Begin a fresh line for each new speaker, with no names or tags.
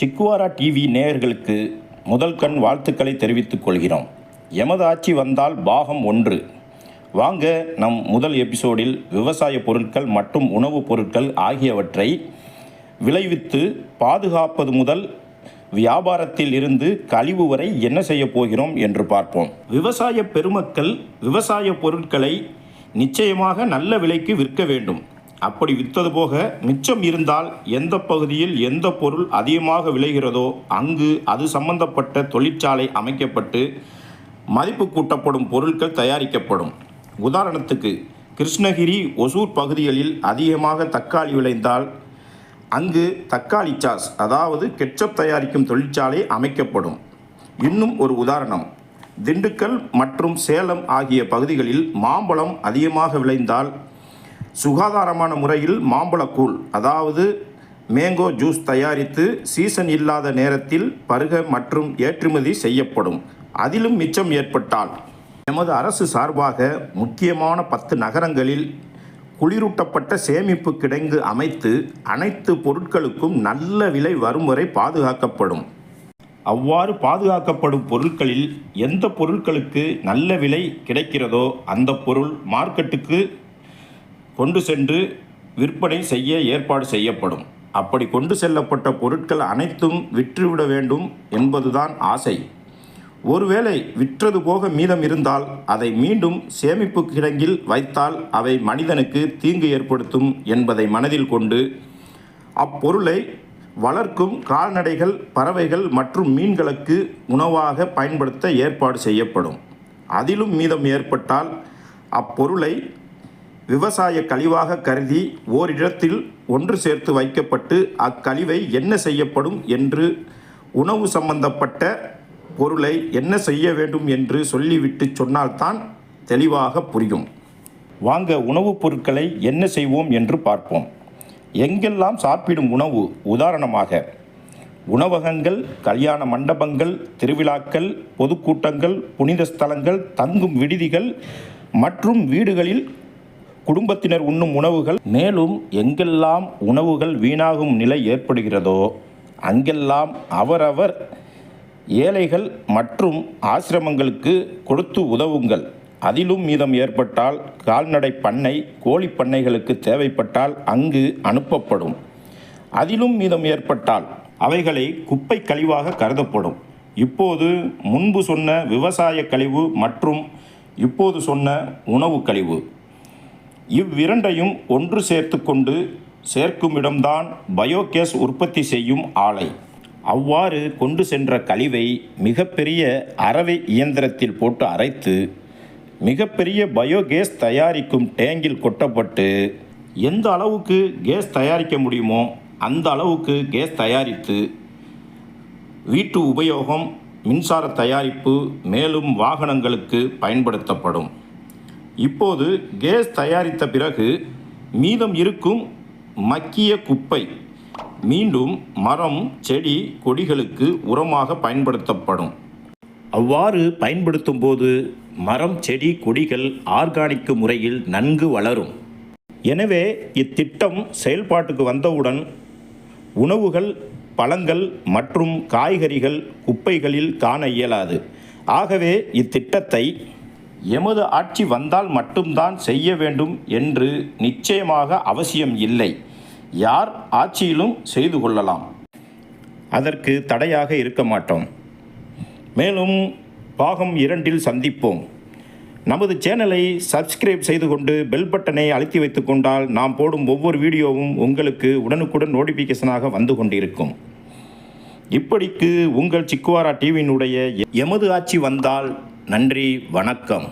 சிக்குவாரா TV நேயர்களுக்கு முதல் கண் வாழ்த்துக்களை தெரிவித்துக் கொள்கிறோம். எமது ஆட்சி வந்தால் பாகம் ஒன்று. வாங்க நம் முதல் எபிசோடில் விவசாய பொருட்கள் மற்றும் உணவுப் பொருட்கள் ஆகியவற்றை விளைவித்து பாதுகாப்பது முதல் வியாபாரத்தில் இருந்து கழிவு வரை என்ன செய்ய போகிறோம் என்று பார்ப்போம். விவசாய பெருமக்கள் விவசாய பொருட்களை நிச்சயமாக நல்ல விலைக்கு விற்க வேண்டும். அப்படி விற்றது போக மிச்சம் இருந்தால் எந்த பகுதியில் எந்த பொருள் அதிகமாக விளைகிறதோ அங்கு அது சம்பந்தப்பட்ட தொழிற்சாலை அமைக்கப்பட்டு மதிப்பு கூட்டப்படும் பொருட்கள் தயாரிக்கப்படும். உதாரணத்துக்கு கிருஷ்ணகிரி ஒசூர் பகுதிகளில் அதிகமாக தக்காளி விளைந்தால் அங்கு தக்காளி சாஸ் அதாவது கெச்சப் தயாரிக்கும் தொழிற்சாலை அமைக்கப்படும். இன்னும் ஒரு உதாரணம் திண்டுக்கல் மற்றும் சேலம் ஆகிய பகுதிகளில் மாம்பழம் அதிகமாக விளைந்தால் சுகாதாரமான முறையில் மாம்பழக்கூழ் அதாவது மேங்கோ ஜூஸ் தயாரித்து சீசன் இல்லாத நேரத்தில் பருக மற்றும் ஏற்றுமதி செய்யப்படும். அதிலும் மிச்சம் ஏற்பட்டால் எமது அரசு சார்பாக முக்கியமான பத்து நகரங்களில் குளிரூட்டப்பட்ட சேமிப்பு கிடங்கு அமைத்து அனைத்து பொருட்களுக்கும் நல்ல விலை வரும் வரை பாதுகாக்கப்படும். அவ்வாறு பாதுகாக்கப்படும் பொருட்களில் எந்த பொருட்களுக்கு நல்ல விலை கிடைக்கிறதோ அந்த பொருள் மார்க்கெட்டுக்கு கொண்டு சென்று விற்பனை செய்ய ஏற்பாடு செய்யப்படும். அப்படி கொண்டு செல்லப்பட்ட பொருட்கள் அனைத்தும் விற்றுவிட வேண்டும் என்பதுதான் ஆசை. ஒருவேளை விற்றது போக மீதம் இருந்தால் அதை மீண்டும் சேமிப்பு கிடங்கில் வைத்தால் அவை மனிதனுக்கு தீங்கு ஏற்படுத்தும் என்பதை மனதில் கொண்டு அப்பொருளை வளர்க்கும் கால்நடைகள் பறவைகள் மற்றும் மீன்களுக்கு உணவாக பயன்படுத்த ஏற்பாடு செய்யப்படும். அதிலும் மீதம் ஏற்பட்டால் அப்பொருளை விவசாய கழிவாக கருதி ஓரிடத்தில் ஒன்று சேர்த்து வைக்கப்பட்டு அக்கழிவை என்ன செய்யப்படும் என்று உணவு சம்பந்தப்பட்ட பொருளை என்ன செய்ய வேண்டும் என்று சொல்லிவிட்டு சொன்னால்தான் தெளிவாக புரியும். வாங்க உணவுப் பொருட்களை என்ன செய்வோம் என்று பார்ப்போம். எங்கெல்லாம் சாப்பிடும் உணவு? உதாரணமாக உணவகங்கள் கல்யாண மண்டபங்கள் திருவிழாக்கள் பொதுக்கூட்டங்கள் புனித ஸ்தலங்கள் தங்கும் விடுதிகள் மற்றும் வீடுகளில் குடும்பத்தினர் உண்ணும் உணவுகள் மேலும் எங்கெல்லாம் உணவுகள் வீணாகும் நிலை ஏற்படுகிறதோ அங்கெல்லாம் அவரவர் ஏழைகள் மற்றும் ஆசிரமங்களுக்கு கொடுத்து உதவுங்கள். அதிலும் மீதம் ஏற்பட்டால் கால்நடை பண்ணை கோழி பண்ணைகளுக்கு தேவைப்பட்டால் அங்கு அனுப்பப்படும். அதிலும் மீதம் ஏற்பட்டால் அவைகளை குப்பை கழிவாக கருதப்படும். இப்போது முன்பு சொன்ன விவசாய கழிவு மற்றும் இப்போது சொன்ன உணவு கழிவு. இவ்விரண்டையும் ஒன்று சேர்த்து கொண்டு சேர்க்கும் இடம்தான் பயோகேஸ் உற்பத்தி செய்யும் ஆலை. அவ்வாறு கொண்டு சென்ற கழிவை மிகப்பெரிய அரவை இயந்திரத்தில் போட்டு அரைத்து மிகப்பெரிய பயோகேஸ் தயாரிக்கும் டேங்கில் கொட்டப்பட்டு எந்த அளவுக்கு கேஸ் தயாரிக்க முடியுமோ அந்த அளவுக்கு கேஸ் தயாரித்து வீட்டு உபயோகம் மின்சார தயாரிப்பு மேலும் வாகனங்களுக்கு பயன்படுத்தப்படும். இப்போது கேஸ் தயாரித்த பிறகு மீதம் இருக்கும் மக்கிய குப்பை மீண்டும் மரம் செடி கொடிகளுக்கு உரமாக பயன்படுத்தப்படும். அவ்வாறு பயன்படுத்தும் போது மரம் செடி கொடிகள் ஆர்கானிக் முறையில் நன்கு வளரும். எனவே இத்திட்டம் செயல்பாட்டுக்கு வந்தவுடன் உணவுகள் பழங்கள் மற்றும் காய்கறிகள் குப்பைகளில் காண இயலாது. ஆகவே இத்திட்டத்தை எமது ஆட்சி வந்தால் மட்டும்தான் செய்ய வேண்டும் என்று நிச்சயமாக அவசியம் இல்லை. யார் ஆட்சியிலும் செய்து கொள்ளலாம். அதற்கு தடையாக இருக்க மாட்டோம். மேலும் பாகம் இரண்டில் சந்திப்போம். நமது சேனலை சப்ஸ்கிரைப் செய்து கொண்டு பெல் பட்டனை அழுத்தி வைத்து கொண்டால் நாம் போடும் ஒவ்வொரு வீடியோவும் உங்களுக்கு உடனுக்குடன் நோட்டிஃபிகேஷனாக வந்து கொண்டிருக்கும். இப்படிக்கு உங்கள் சிக்குவாரா டிவியினுடைய எமது ஆட்சி வந்தால் நன்றி வணக்கம்.